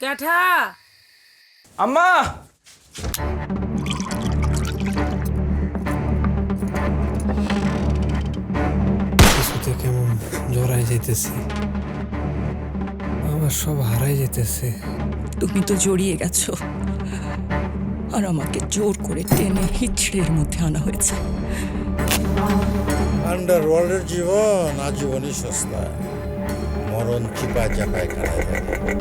ক্যাঠা আম্মা! কিছুতে কেমন জড়াই যেতেছে। আমার সব হারাই যেতেছে। তুমি তো জড়িয়ে গেছো। আর আমাকে জোর করে টেনে হিচড়ের মধ্যে আনা হয়েছে। আন্ডারওয়ার্ল্ডের জীবন আজীবনই সস্তা মরণ চিপা চাপায় খাড়ায় থাকে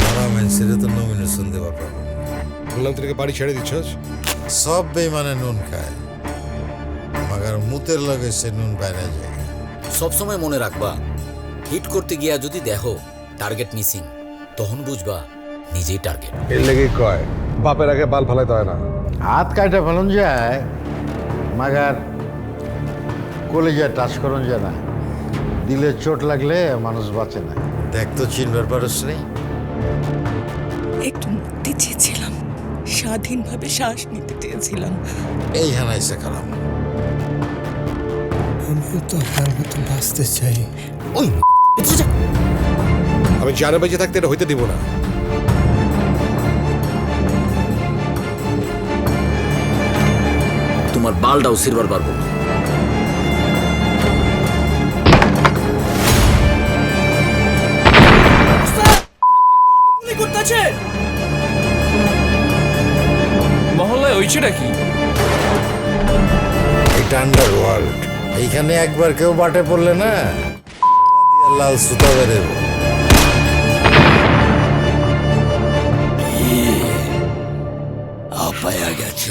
মরা মানুষের তো নমিনেশন দেওয়ার পারব বললাম তোকে বাড়ি ছেড়ে সব বেমানে নুন খায়। মাগার মুতের লগে সে নুন যায়। সবসময় মনে রাখবা হিট করতে গিয়া যদি দেখো টার্গেট মিসিং তখন বুঝবা নিজেই টার্গেট এর লেগেই কয় বাপের আগে বাল ফালাইতে হয় না। হাত কাটা ফেলন যায় মাগার কলেজে টাচ করুন যায় না। দিলে চোট লাগলে মানুষ বাঁচে না। দেখ তো চিনবার পারস নেই একটু মুক্তি চেয়েছিলাম স্বাধীনভাবে শ্বাস নিতে চেয়েছিলাম। এই হানাই শেখালাম আমিও তো আপনার মতো বাঁচতে চাই। ওই আমি জানে বেঁচে থাকতে এটা হইতে দিব না। তোমার বালটাও সিরবার পারব না। হয়েছেটা কি এটা আন্ডারওয়ার্ল্ড এইখানে একবার কেউ বাটে পড়লে না? লাল সুতা বেরোবে আপায়া গেছ।